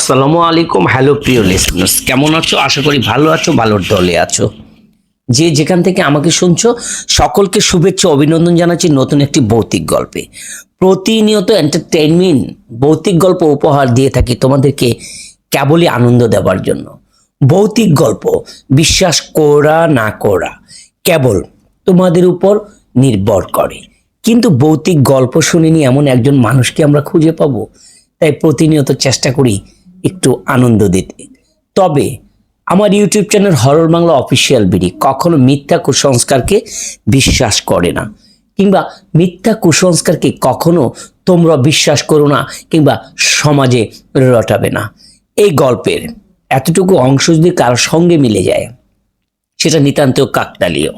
আসসালামু আলাইকুম, হ্যালো প্রিয় লিসনার্স কেমন আছো? আশা করি ভালো আছো, ভালোর দলে আছো। যে যেখান থেকে আমাকে শুনছো, সকলকে শুভেচ্ছা, অভিনন্দন জানাচ্ছি নতুন একটি ভৌতিক গল্পে। প্রতিনিয়ত এন্টারটেইনমেন্ট ভৌতিক গল্প উপহার দিয়ে থাকি তোমাদেরকে কেবলই আনন্দ দেওয়ার জন্য। ভৌতিক গল্প, বিশ্বাস করা না করা, কেবল তোমাদের উপর নির্ভর করে। কিন্তু ভৌতিক গল্প শুনিনি এমন একজন মানুষকে আমরা খুঁজে পাবো, তাই প্রতিনিয়ত চেষ্টা করি একটু আনন্দ দিতে। তবে আমার YouTube channel horror Bangla official BD কখনো মিথ্যা কুসংস্কারকে বিশ্বাস করে না। কিংবা মিথ্যা কুসংস্কারকে কখনো তোমরা বিশ্বাস করো না কিংবা সমাজে রটাবে না। এই গল্পের এতটুকু অংশ যদি কারোর সঙ্গে মিলে যায়, সেটা নিতান্ত কাকতালীয়।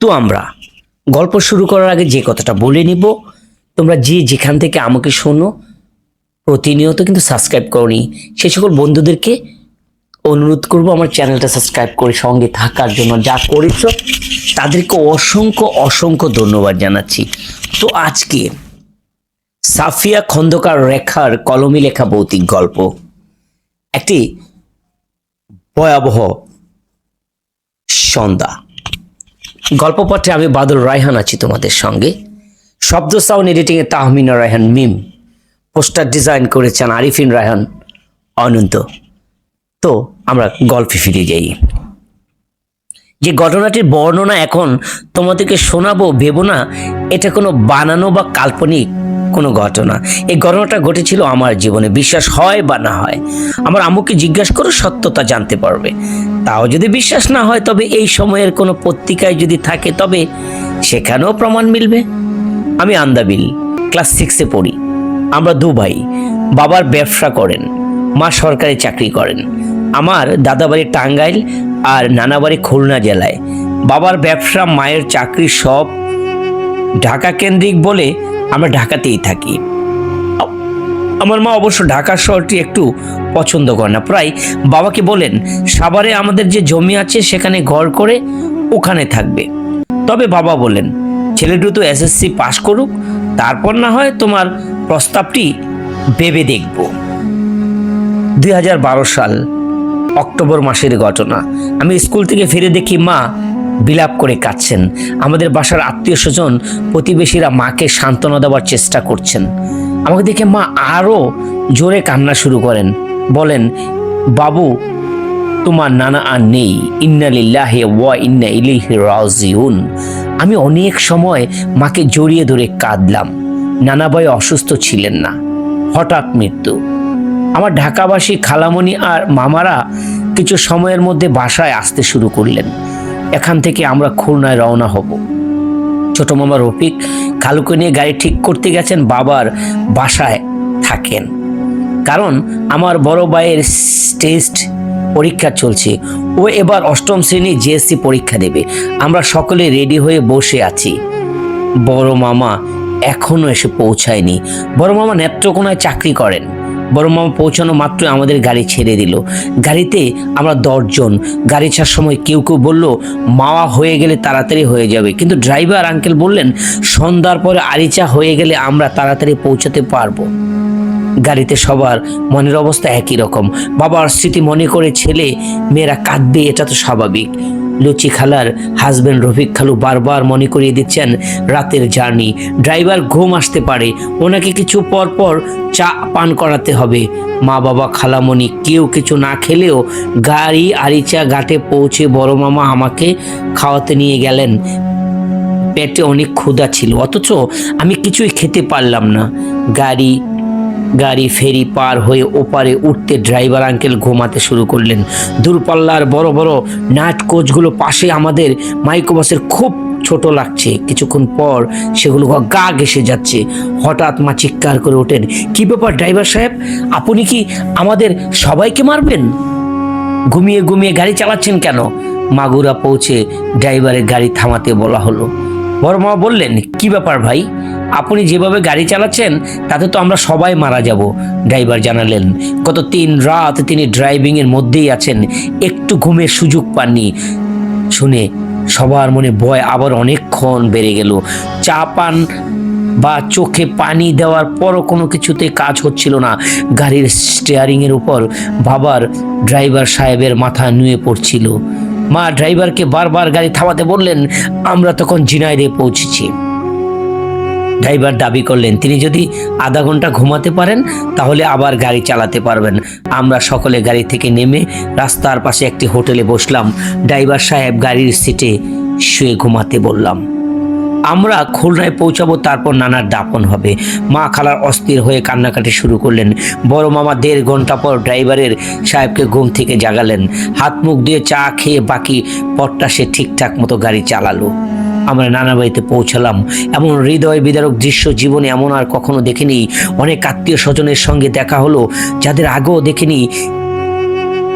তো আমরা গল্প শুরু করার আগে যে কথাটা বলে নিব, তোমরা যে যেখান থেকে আমাকে শোনো প্রতিনিয়ত কিন্তু সাবস্ক্রাইব করনি। সে সকল বন্ধুদেরকে অনুরোধ করব আমার চ্যানেলটা সাবস্ক্রাইব করে সঙ্গে থাকার জন্য। যা করেছ, তাদেরকে অসংখ্য অসংখ্য ধন্যবাদ জানাচ্ছি। তো আজকে সাফিয়া খন্দকার রেখার কলমে লেখা ভৌতিক গল্প। একটি ভয়াবহ সন্ধ্যা। গল্প পাঠে আমি বাদল রায়হান আছি তোমাদের সঙ্গে। শব্দ সাউন্ড এডিটিংয়ে তাহমিনা রায়হান মিম। পোস্টার ডিজাইন করেছেন আরিফিন রায়হান, অনন্ত। তো আমরা গল্পে ফিরে যাই। যে ঘটনাটির বর্ণনা এখন তোমাদেরকে শোনাবো, ভেবো না, এটা কোনো বানানো বা কাল্পনিক কোনো ঘটনা। এই ঘটনাটা ঘটেছিল আমার জীবনে, বিশ্বাস হয় বা না হয়। আমার আম্মুকে জিজ্ঞাসা করো, সত্যতা জানতে পারবে। তাও যদি বিশ্বাস না হয়, তবে এই সময়ের কোনো পত্রিকায় যদি থাকে, তবে সেখানেও প্রমাণ মিলবে। আমি আন্দাবিল, ক্লাস সিক্সে পড়ি। আমরা দু ভাই বাবার ব্যবসা করেন, মা সরকারি চাকরি করেন। আমার দাদা বাড়ি টাঙ্গাইল আর নানা বাড়ি খুলনা জেলায়। বাবার ব্যবসা, মায়ের চাকরি সব ঢাকা কেন্দ্রিক বলে আমরা ঢাকাতেই থাকি। আমার মা অবশ্য ঢাকা শহরটি একটু পছন্দ করে না। প্রায় বাবাকে বলেন, সাভারে আমাদের যে জমি আছে সেখানে ঘর করে ওখানে থাকবে। তবে বাবা বলেন ছেলে দ্রুত এসএসসি পাশ করুক, তারপর না হয় তোমার প্রস্তাবটি ভেবে দেখব। দুই হাজার বারো সাল অক্টোবর মাসের ঘটনা। আমি স্কুল থেকে ফিরে দেখি মা বিলাপ করে কাঁদছেন। আমাদের বাসার আত্মীয় স্বজন প্রতিবেশীরা মাকে সান্ত্বনা দেওয়ার চেষ্টা করছেন। আমাকে দেখে মা আরও জোরে কান্না শুরু করেন। বলেন, বাবু, তোমার নানা আর নেই। ইন্না লিল্লাহি ওয়া ইন্না ইলাইহি রাজিউন। আমি অনেক সময় মাকে জড়িয়ে ধরে কাঁদলাম। নানা ভাই অসুস্থ ছিলেন না। হঠাৎ মৃত্যু। আমার ঢাকাবাসী খালামণি আর মামারা কিছু সময়ের মধ্যে বাসায় আসতে শুরু করলেন। এখান থেকে আমরা খুলনায় রওনা হব। ছোট মামা রফিক খালুকে নিয়ে গাড়ি ঠিক করতে গেছেন, বাবার বাসায় থাকেন। কারণ আমার বড় ভাইয়ের টেস্ট পরীক্ষা চলছে। ও এবার অষ্টম শ্রেণি জিএসসি পরীক্ষা দেবে। আমরা সকলে রেডি হয়ে বসে আছি। বড় মামা এখনও এসে পৌঁছায়নি। বড় মামা নেত্রকোনায় চাকরি করেন। বড় মামা পৌঁছানো মাত্র আমাদের গাড়ি ছেড়ে দিল। গাড়িতে আমরা দশজন, গাড়ি ছাড়ার সময় কেউ কেউ বলল মাওয়া হয়ে গেলে তাড়াতাড়ি হয়ে যাবে। কিন্তু ড্রাইভার আঙ্কেল বললেন, সন্ধ্যার পরে আরিচা হয়ে গেলে আমরা তাড়াতাড়ি পৌঁছাতে পারব। গাড়িতে সবার মনের অবস্থা একই রকম। বাবার স্মৃতি মনে করে ছেলে, মেয়েরা কাঁদবে, এটা তো স্বাভাবিক। লুচি খালার হাজবেন্ড রফিক খালু বারবার মনে করিয়ে দিচ্ছেন, রাতের জার্নি ড্রাইভার ঘুম আসতে পারে, ওনাকে কিছু পর পর চা পান করাতে হবে। মা বাবা খালামণি কেউ কিছু না খেলেও গাড়ি আরিচা ঘাটে পৌঁছে বড় মামা আমাকে খাওয়াতে নিয়ে গেলেন। পেটে অনেক ক্ষুধা ছিল, অথচ আমি কিছুই খেতে পারলাম না। গাড়ি গাড়ি ফেরি পার হয়ে ওপারে উঠতে ড্রাইভার আঙ্কেল ঘুমাতে শুরু করলেন। দূরপাল্লার বড় বড় নাট কোচগুলো পাশে আমাদের মাইক্রোবাসের খুব ছোট লাগছে। কিছুক্ষণ পর সেগুলো গা ঘেসে যাচ্ছে। হঠাৎ মা চিৎকার করে ওঠেন, কি ব্যাপার ড্রাইভার সাহেব? আপনি কি আমাদের সবাইকে মারবেন? ঘুমিয়ে ঘুমিয়ে গাড়ি চালাচ্ছেন কেন? মাগুরা পৌঁছে ড্রাইভারের গাড়ি থামাতে বলা হলো। বড় মা বললেন, কি ব্যাপার ভাই? আপনি যেভাবে গাড়ি চালাচ্ছেন, তাতে তো আমরা সবাই মারা যাব, ড্রাইভার জানালেন। গত তিন রাত তিনি ড্রাইভিং এর মধ্যেই আছেন, একটু ঘুমের সুযোগ পাননি। শুনে সবার মনে ভয়, আবার অনেকক্ষণ বেড়ে গেল। চা পান বা চোখে পানি দেওয়ার পরও কোনো কিছুতে কাজ হচ্ছিল না। গাড়ির স্টিয়ারিংয়ের উপর বাবার ড্রাইভার সাহেবের মাথা নুয়ে পড়ছিল। মা ড্রাইভারকে বারবার গাড়ি থামাতে বললেন, আমরা তখন জিনাইদে পৌঁছেছি। ড্রাইভার দাবি করলেন, তিনি যদি আধা ঘণ্টা ঘুমাতে পারেন, তাহলে আবার গাড়ি চালাতে পারবেন। আমরা সকলে গাড়ি থেকে নেমে রাস্তার পাশে একটি হোটেলে বসলাম। ড্রাইভার সাহেব গাড়ির সিটে শুয়ে ঘুমাতে বললাম, আমরা খুলনায় পৌঁছাবো, তারপর নানার দাপন হবে। মা খালার অস্থির হয়ে কান্নাকাটি শুরু করলেন। বড় মামা দেড় ঘণ্টা পর ড্রাইভারের সাহেবকে ঘুম থেকে জাগালেন। হাত মুখ দিয়ে চা খেয়ে বাকি পথটা সে ঠিকঠাক মতো গাড়ি চালালো। আমরা নানা বাড়িতে পৌঁছালাম। এমন হৃদয় বিদারক দৃশ্য জীবনে এমন আর কখনো দেখিনি। অনেক আত্মীয় স্বজনের সঙ্গে দেখা হলো, যাদের আগেও দেখিনি।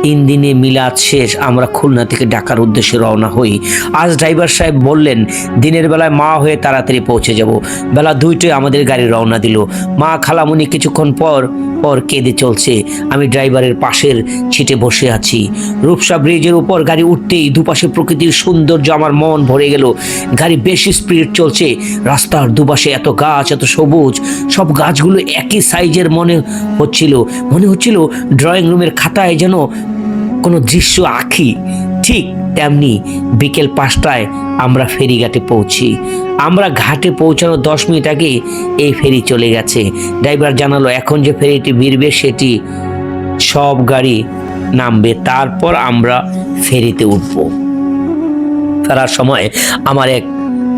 তিন দিনে মিলাদ শেষ, আমরা খুলনা থেকে ঢাকার উদ্দেশ্যে রওনা হই। আজ ড্রাইভার সাহেব বললেন, দিনের বেলায় মা হয়ে তাড়াতাড়ি পৌঁছে যাব। বেলা দুইটায় আমাদের গাড়ি রওনা দিল। মা খালামুনি কিছুক্ষণ পর পর কেঁদে চলছে। আমি ড্রাইভারের পাশের সিটে বসে আছি। রূপসা ব্রিজের উপর গাড়ি উঠতেই দুপাশে প্রকৃতির সৌন্দর্য আমার মন ভরে গেল। গাড়ি বেশি স্পিড চলছে। রাস্তার দুপাশে এত গাছ, এত সবুজ। সব গাছগুলো একই সাইজের মনে হচ্ছিল। মনে হচ্ছিল ড্রয়িং রুমের খাতায় যেন কোনো দৃশ্য আঁকি। ঠিক তেমনি বিকেল পাঁচটায় আমরা ফেরিঘাটে পৌঁছি। আমরা ঘাটে পৌঁছানোর দশ মিনিট আগে এই ফেরি চলে গেছে। ড্রাইভার জানালো, এখন যে ফেরিটি ভিড়বে, সেটি সব গাড়ি নামবে। তারপর আমরা ফেরিতে উঠব। ফেরার সময় আমার এক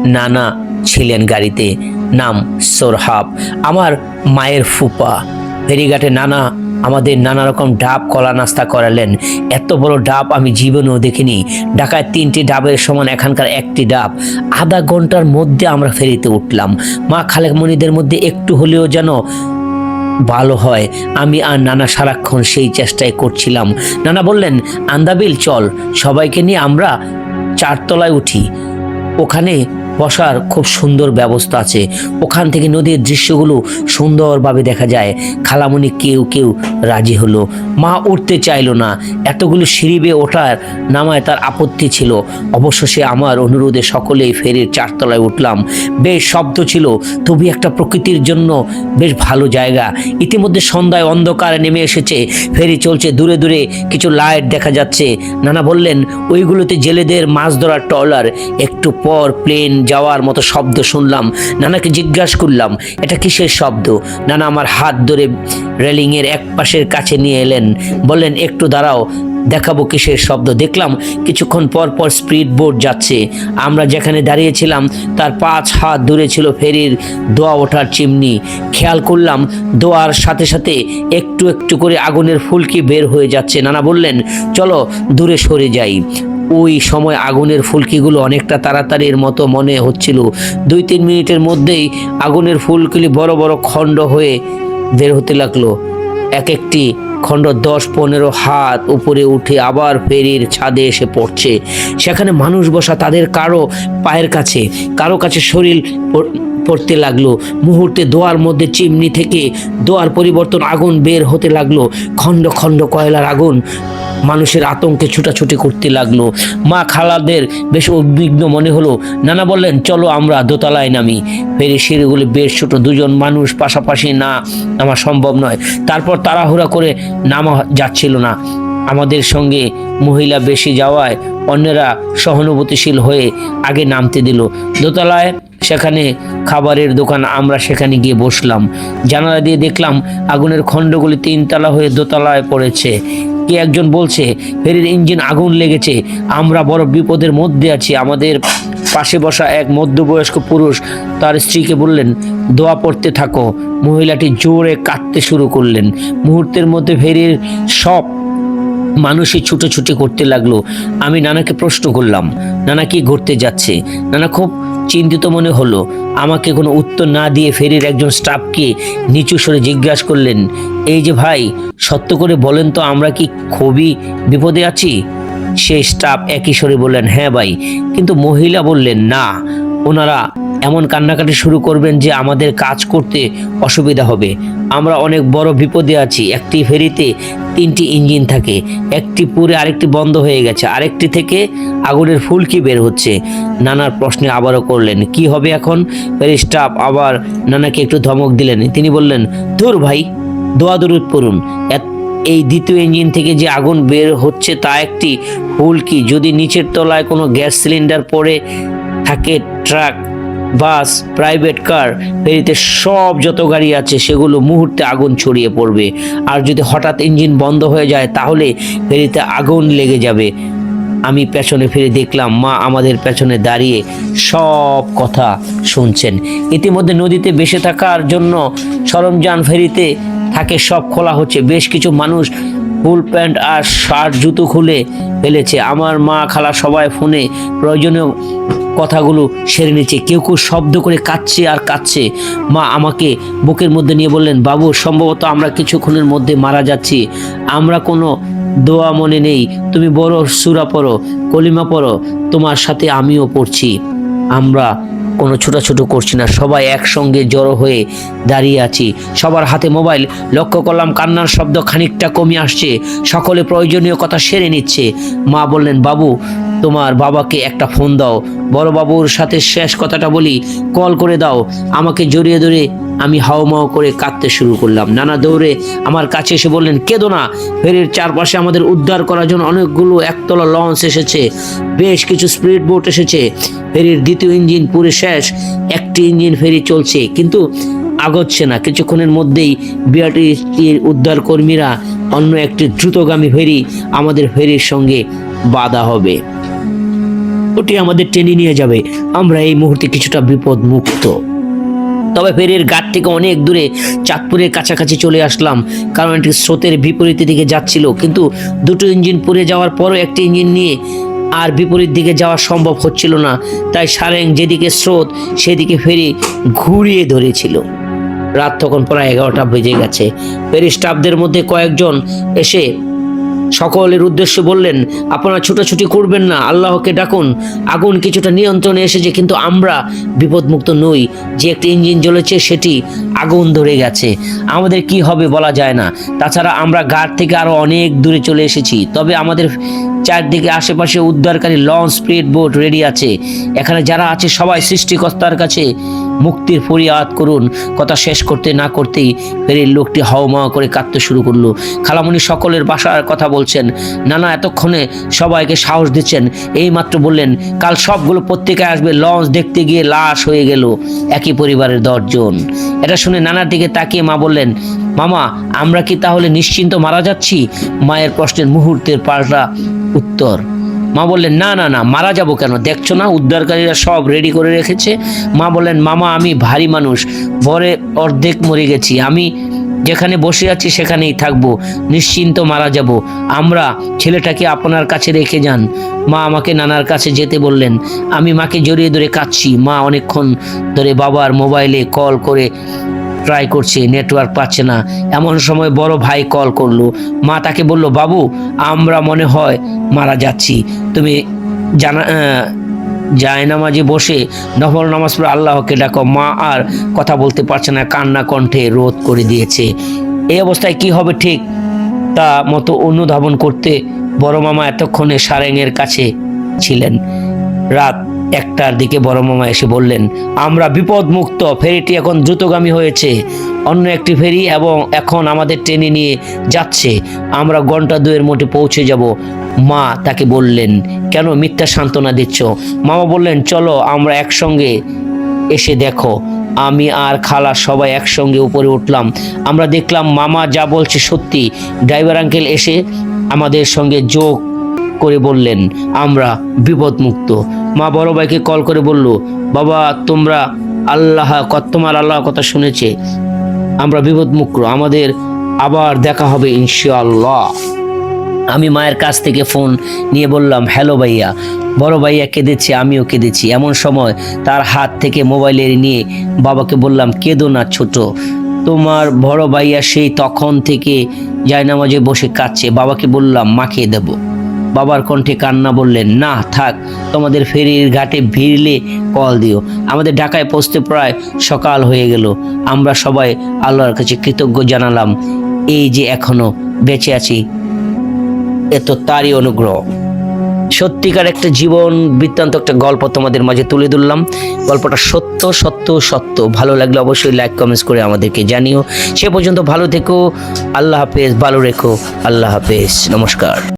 নানা ছিলেন গাড়িতে, নাম সোরহাব। আমার মায়ের ফুপা। ফেরিঘাটে নানা আমাদের নানা রকম ডাব, কলা নাস্তা করালেন। এত বড় ডাব আমি জীবনেও দেখিনি। ঢাকায় তিনটি ডাবের সমান এখানকার একটি ডাব। আধা ঘণ্টার মধ্যে আমরা ফেরিতে উঠলাম। মা খালেক মনিদের মধ্যে একটু হলেও যেন ভালো হয়। আমি আর নানা সারাক্ষণ সেই চেষ্টাই করছিলাম। নানা বললেন, আন্দাবিল, চল। সবাইকে নিয়ে আমরা চারতলায় উঠি। ওখানে বসার খুব সুন্দর ব্যবস্থা আছে। ওখান থেকে নদীর দৃশ্যগুলো সুন্দরভাবে দেখা যায়। খালামণি কেউ কেউ রাজি হলো। মা উঠতে চাইলো না। এতগুলো সিঁড়ি বেয়ে ওঠার নামায় তার আপত্তি ছিল। অবশ্য সে আমার অনুরোধে সকলেই ফেরির চারতলায় উঠলাম। বেশ শব্দ ছিল, তবু একটা প্রকৃতির জন্য বেশ ভালো জায়গা। ইতিমধ্যে সন্ধ্যায় অন্ধকার নেমে এসেছে। ফেরি চলছে, দূরে দূরে কিছু লাইট দেখা যাচ্ছে। নানা বললেন, ওইগুলোতে জেলেদের মাছ ধরার ট্রলার। একটু পর প্লেন যাওয়ার মতো শব্দ শুনলাম। নানাকে জিজ্ঞাসা করলাম, এটা কিসের শব্দ? নানা আমার হাত ধরে রেলিংয়ের এক পাশের কাছে নিয়ে এলেন। বললেন, একটু দাঁড়াও। দেখাবো কিসের শব্দ। দেখলাম কিছুক্ষণ পর পর স্পিড বোট যাচ্ছে। আমরা যেখানে দাঁড়িয়েছিলাম, তার পাঁচ হাত দূরে ছিল ফেরির দোয়া ওঠার চিমনি। খেয়াল করলাম দোয়ার সাথে সাথে একটু একটু করে আগুনের ফুলকি বের হয়ে যাচ্ছে। নানা বললেন, চলো দূরে সরে যাই। ওই সময় আগুনের ফুলকিগুলো অনেকটা তাড়াতাড়ির মতো মনে হচ্ছিল। দুই তিন মিনিটের মধ্যেই আগুনের ফুলগুলি বড় বড় খণ্ড হয়ে বের হতে লাগল। এক একটি খণ্ড দশ পনেরো হাত উপরে উঠে আবার ফেরির ছাদে এসে পড়ছে। সেখানে মানুষ বসা তাদের কারও পায়ের কাছে, কারও কাছে শরীর পড়- পড়তে লাগল। মুহূর্তে দোয়ার মধ্যে চিমনি থেকে দোয়ার পরিবর্তন আগুন বের হতে লাগল। খণ্ড খণ্ড কয়লার আগুন মানুষের আতঙ্কে ছুটাছুটি করতে লাগল। মা খালাদের বেশ উদ্বিগ্ন মনে হলো। নানা বললেন, চলো আমরা দোতলায় নামি। ফেরি সিঁড়িগুলি বেশ ছোট, দুজন মানুষ পাশাপাশি না নামা সম্ভব নয়। তারপর তাড়াহুড়া করে নামা যাচ্ছিল না। আমাদের সঙ্গে মহিলা বেশি যাওয়ায় অন্যরা সহানুভূতিশীল হয়ে আগে নামতে দিল। দোতলায় সেখানে খাবারের দোকান, আমরা সেখানে গিয়ে বসলাম। জানালা দিয়ে দেখলাম, আগুনের খণ্ডগুলি তিনতলা হয়ে দোতলায় পড়েছে। কে একজন বলছে, ফেরির ইঞ্জিন আগুন লেগেছে, আমরা বড় বিপদের মধ্যে আছি। আমাদের পাশে বসা এক মধ্যবয়স্ক পুরুষ তার স্ত্রীকে বললেন, দোয়া পড়তে থাকো। মহিলাটি জোরে কাটতে শুরু করলেন। মুহূর্তের মধ্যে ফেরির সব মানুষই ছুটোছুটি করতে লাগল। আমি নানাকে প্রশ্ন করলাম, নানা কি ঘুরতে যাচ্ছে? নানা খুব চিন্তিত মনে হলো। আমাকে কোনো উত্তর না দিয়ে ফেরির একজন স্টাফকে নিচু স্বরে জিজ্ঞাসা করলেন, এই যে ভাই, সত্য করে বলেন তো আমরা কি খুবই বিপদে আছি? সেই স্টাফ একই স্বরে বললেন হ্যাঁ ভাই। কিন্তু মহিলা বললেন, না। ওনারা এমন কান্নাকাটি শুরু করবেন যে আমাদের কাজ করতে অসুবিধা হবে। আমরা অনেক বড় বিপদে আছি। একটি ফেরিতে তিনটি ইঞ্জিন থাকে। একটি পুরে আরেকটি বন্ধ হয়ে গেছে। আরেকটি থেকে আগুনের ফুলকি বের হচ্ছে। নানার প্রশ্নে আবারও করলেন, কি হবে এখন? ফেরি স্টাফ আবার নানাকে একটু ধমক দিলেন। তিনি বললেন, ধুর ভাই, দোয়া দরুদ পড়ুন। এই দ্বিতীয় ইঞ্জিন থেকে যে আগুন বের হচ্ছে তা একটি ফুলকি। যদি নিচের তলায় কোনো গ্যাস সিলিন্ডার পড়ে থাকে ট্রাক বাস প্রাইভেট কার ফেরিতে সব যত গাড়ি আছে সেগুলো মুহূর্তে আগুন ছড়িয়ে পড়বে। আর যদি হঠাৎ ইঞ্জিন বন্ধ হয়ে যায়, তাহলে ফেরিতে আগুন লেগে যাবে। আমি পেছনে ফিরে দেখলাম, মা আমাদের পেছনে দাঁড়িয়ে সব কথা শুনছেন। ইতিমধ্যে নদীতে বেসে থাকার জন্য সরঞ্জাম ফেরিতে থাকে, সব খোলা হচ্ছে। বেশ কিছু মানুষ ফুল প্যান্ট আর শার্ট, জুতো খুলে ফেলেছে। আমার মা খালা সবাই ফোনে প্রয়োজনীয় কথাগুলো সেরে নিচ্ছে কেউ কেউ শব্দ করে কাঁদছে আর কাঁদছে। মা আমাকে বুকের মধ্যে নিয়ে বললেন, বাবু, সম্ভবত আমরা কিছুক্ষণের মধ্যে মারা যাচ্ছি। আমরা কোনো দোয়া মনে নেই। তুমি বড় সুরা পড়ো, কলিমা পড়ো। তোমার সাথে আমিও পড়ছি। আমরা কোনো ছোটাছুটো করছি না। সবাই একসঙ্গে জড়ো হয়ে দাঁড়িয়ে আছি। সবার হাতে মোবাইল। লক্ষ্য করলাম কান্নার শব্দ খানিকটা কমে আসছে। সকলে প্রয়োজনীয় কথা সেরে নিচ্ছে। মা বললেন, বাবু, তোমার বাবাকে একটা ফোন দাও। বড় বাবুর সাথে শেষ কথাটা বলি। কল করে দাও। আমাকে জড়িয়ে ধরে আমি হাওমাও করে কাঁদতে শুরু করলাম। নানা দৌড়ে আমার কাছে এসে বললেন, কেঁদো না। ফেরির চারপাশে আমাদের উদ্ধার করার জন্য অনেকগুলো একতলা লঞ্চ এসেছে। বেশ কিছু স্পিড বোট এসেছে। ফেরির দ্বিতীয় ইঞ্জিন পুরে শেষ, একটি ইঞ্জিন ফেরি চলছে, কিন্তু আগচ্ছে না। কিছুক্ষণের মধ্যেই বিআরটির উদ্ধার কর্মীরা অন্য একটি দ্রুতগামী ফেরি আমাদের ফেরির সঙ্গে বাধা হবে। ওটি আমাদের টেনে নিয়ে যাবে। আমরা এই মুহূর্তে কিছুটা বিপদ মুক্ত তবে ফেরির ঘাট থেকে অনেক দূরে চাঁদপুরের কাছাকাছি চলে আসলাম, কারণ এটি স্রোতের বিপরীত দিকে যাচ্ছিল। কিন্তু দুটো ইঞ্জিন পুড়ে যাওয়ার পরও একটি ইঞ্জিন নিয়ে আর বিপরীত দিকে যাওয়া সম্ভব হচ্ছিল না। তাই সারেং যেদিকে স্রোত, সেদিকে ফেরি ঘুরিয়ে ধরেছিল। রাত তখন প্রায় এগারোটা বেজে গেছে। ফেরি স্টাফদের মধ্যে কয়েকজন এসে সকলের উদ্দেশ্যে বললেন, আপনারা ছুটাছুটি করবেন না, আল্লাহকে ডাকুন। আগুন কিছুটা নিয়ন্ত্রণে এসেছে, কিন্তু আমরা বিপদমুক্ত নই। যে একটি ইঞ্জিন জ্বলেছে, সেটি আগুন ধরে গেছে। আমাদের কি হবে বলা যায় না। তাছাড়া আমরা ঘাট থেকে আরও অনেক দূরে চলে এসেছি। তবে আমাদের চারদিকে আশেপাশে উদ্ধারকারী লঞ্চ, স্পিড বোট রেডি আছে। এখানে যারা আছে, সবাই সৃষ্টিকর্তার কাছে মুক্তির ফরিয়াদ করুন। কথা শেষ করতে না করতেই ফেরির লোকটি হাওমাওয়া করে কাঁদতে শুরু করল। খালামণি সকলের বাসার কথা বলছেন, নানা, এতক্ষণে সবাইকে সাহস দিচ্ছেন। এই মাত্র বললেন, কাল সবগুলো পত্রিকায় আসবে, লঞ্চ দেখতে গিয়ে লাশ হয়ে গেল। একই পরিবারের দশজন। এটা শুনে নানার দিকে তাকিয়ে মা বললেন, মামা, আমরা কি তাহলে নিশ্চিন্ত মারা যাচ্ছি? মায়ের প্রশ্নের মুহূর্তের পাল্টা উত্তর। মা বললেন, না না না, মারা যাব কেন? দেখছ না, উদ্ধারকারীরা সব রেডি করে রেখেছে? মা বললেন, মামা, আমি ভারী মানুষ, ভরে অর্ধেক মরে গেছি। আমি যেখানে বসে আছি সেখানেই থাকব, নিশ্চিন্ত মারা যাব। আমরা ছেলেটাকে আপনার কাছে রেখে যান। মা আমাকে নানার কাছে যেতে বললেন। আমি মাকে জড়িয়ে ধরে কাঁদছি। মা অনেকক্ষণ ধরে বাবার মোবাইলে কল করে ট্রাই করছে, নেটওয়ার্ক পাচ্ছে না। এমন সময় বড় ভাই কল করল। মা তাকে বলল, বাবু, আমরা মনে হয় মারা যাচ্ছি। তুমি জানা আহ, যায় নামাজে বসে নফল নামাজ পড়ে আল্লাহকে ডাকো। মা আর কথা বলতে পারছে না কান্না কণ্ঠে রোধ করে দিয়েছে। এই অবস্থায় কি হবে ঠিক? তা মতো অনুধাবন করতে বড় মামা এতক্ষণে সারেংয়ের কাছে ছিলেন। রাত একটার দিকে বড় মামা এসে বললেন আমরা বিপদ মুক্ত ফেরিটি এখন দ্রুতগামী হয়েছে। অন্য একটি ফেরি এবং এখন আমাদের ট্রেনে নিয়ে যাচ্ছে। আমরা ঘণ্টা দুয়ের মধ্যে পৌঁছে যাব। মা তাকে বললেন, কেন মিথ্যা সান্ত্বনা দিচ্ছ? মামা বললেন, চলো আমরা একসঙ্গে এসে দেখো। আমি আর খালা সবাই একসঙ্গে উপরে উঠলাম। আমরা দেখলাম মামা যা বলছে সত্যি। ড্রাইভার আঙ্কেল এসে আমাদের সঙ্গে যোগ করে বললেন, আমরা বিপদমুক্ত। মা বড় ভাইকে কল করে বলল, বাবা, তোমরা আল্লাহ তোমার আল্লাহ কথা শুনেছে। আমরা বিপদমুক্ত, আমাদের আবার দেখা হবে ইনশাআল্লাহ। আমি মায়ের কাছ থেকে ফোন নিয়ে বললাম, হ্যালো ভাইয়া, বড় ভাইয়া কেঁদেছে, আমিও কেঁদেছি। এমন সময় তার হাত থেকে মোবাইলের নিয়ে বাবাকে বললাম, কেঁদো না ছোট, তোমার বড় ভাইয়া সেই তখন থেকে জায়নামাজে বসে কাঁদছে। বাবাকে বললাম মাখিয়ে দেব। বাবার কণ্ঠে কান্না বললেন, না, থাক, তোমাদের ফেরির ঘাটে ভিড়লে কল দিও। আমাদের ঢাকায় পৌঁছতে প্রায় সকাল হয়ে গেল। আমরা সবাই আল্লাহর কাছে কৃতজ্ঞ জানালাম, এই যে এখনও বেঁচে আছি এত তারই অনুগ্রহ। সত্যিকার একটা জীবন বৃত্তান্ত একটা গল্প তোমাদের মাঝে তুলে ধরলাম। গল্পটা সত্য সত্য সত্য। ভালো লাগলে অবশ্যই লাইক, কমেন্টস করে আমাদেরকে জানিও। সে পর্যন্ত ভালো থেকো, আল্লাহ হাফেজ, ভালো রেখো, আল্লাহ হাফেজ। নমস্কার।